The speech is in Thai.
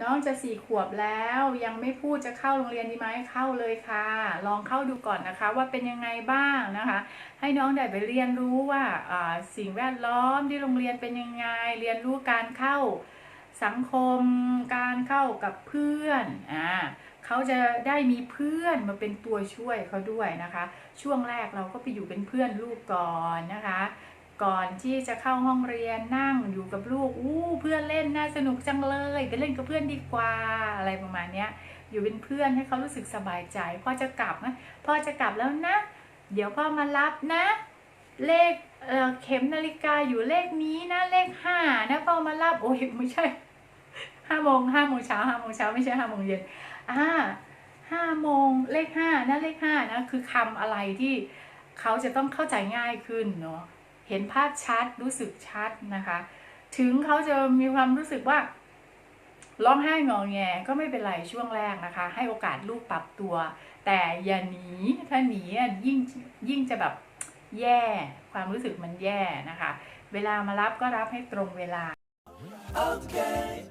น้องจะสี่ขวบแล้วยังไม่พูดจะเข้าโรงเรียนดีไหมเข้าเลยค่ะ ลองเข้าดูก่อนนะคะ ว่าเป็นยังไงบ้างนะคะ ให้น้องได้ไปเรียนรู้ว่าสิ่งแวดล้อมที่โรงเรียนเป็นยังไง เรียนรู้การเข้าสังคม การเข้ากับเพื่อนอ่าเขาจะได้มีเพื่อนมาเป็นตัวช่วยเขาด้วยนะคะ ช่วงแรกเราก็ไปอยู่เป็นเพื่อนลูกก่อนนะคะ ก่อนที่จะเข้าห้องเรียนนั่งอยู่กับลูกอู้เพื่อนเล่นน่าสนุกจังเลยไปเล่นกับเพื่อนดีกว่าอะไรประมาณเนี้ยอยู่เป็นเพื่อนให้เขารู้สึกสบายใจพ่อจะกลับนะพ่อจะกลับแล้วนะ เดี๋ยวพ่อมารับนะ เลขเออเข็มนาฬิกาอยู่เลขนี้นะเลขห้านะพ่อมารับโอ้ยไม่ใช่ห้าโมงห้าโมงเช้าห้าโมงเช้าไม่ใช่ห้าโมงเย็นอ่าห้าโมงเลขห้านะเลขห้านะคือคำอะไรที่เขาจะต้องเข้าใจง่ายขึ้นเนาะ เห็นภาพชัดรู้สึกชัดนะคะ ถึงเขาจะมีความรู้สึกว่าร้องไห้งอแงก็ไม่เป็นไรช่วงแรกนะคะ ให้โอกาสลูกปรับตัว แต่อย่าหนีถ้าหนีอะยิ่งยิ่งจะแบบแย่ความรู้สึกมันแย่นะคะ เวลามารับก็รับให้ตรงเวลา okay.